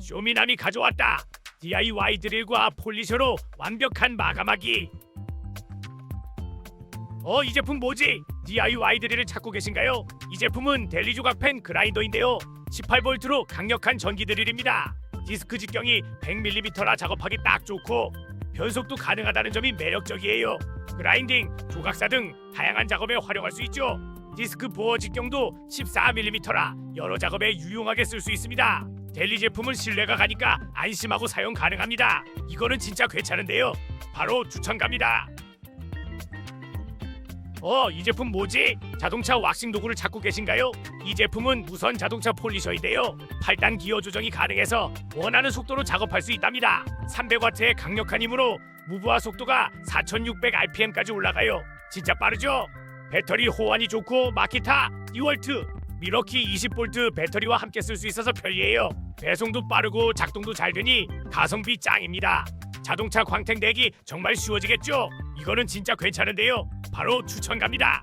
쇼미남이 가져왔다. DIY 드릴과 폴리셔로 완벽한 마감하기. 어, 이 제품 뭐지? DIY 드릴을 찾고 계신가요? 이 제품은 델리 조각 펜 그라인더인데요. 18V로 강력한 전기 드릴입니다. 디스크 직경이 100mm라 작업하기 딱 좋고 변속도 가능하다는 점이 매력적이에요. 그라인딩, 조각사 등 다양한 작업에 활용할 수 있죠. 디스크 보어 직경도 14mm라 여러 작업에 유용하게 쓸 수 있습니다. 델리 제품은 신뢰가 가니까 안심하고 사용 가능합니다. 이거는 진짜 괜찮은데요. 바로 추천 갑니다. 어, 이 제품 뭐지? 자동차 왁싱 도구를 찾고 계신가요? 이 제품은 무선 자동차 폴리셔인데요. 8단 기어 조정이 가능해서 원하는 속도로 작업할 수 있답니다. 300와트의 강력한 힘으로 무브화 속도가 4600rpm까지 올라가요. 진짜 빠르죠? 배터리 호환이 좋고 마키타 2월트 미러키 20V 배터리와 함께 쓸 수 있어서 편리해요. 배송도 빠르고 작동도 잘 되니 가성비 짱입니다. 자동차 광택 내기 정말 쉬워지겠죠? 이거는 진짜 괜찮은데요. 바로 추천 갑니다.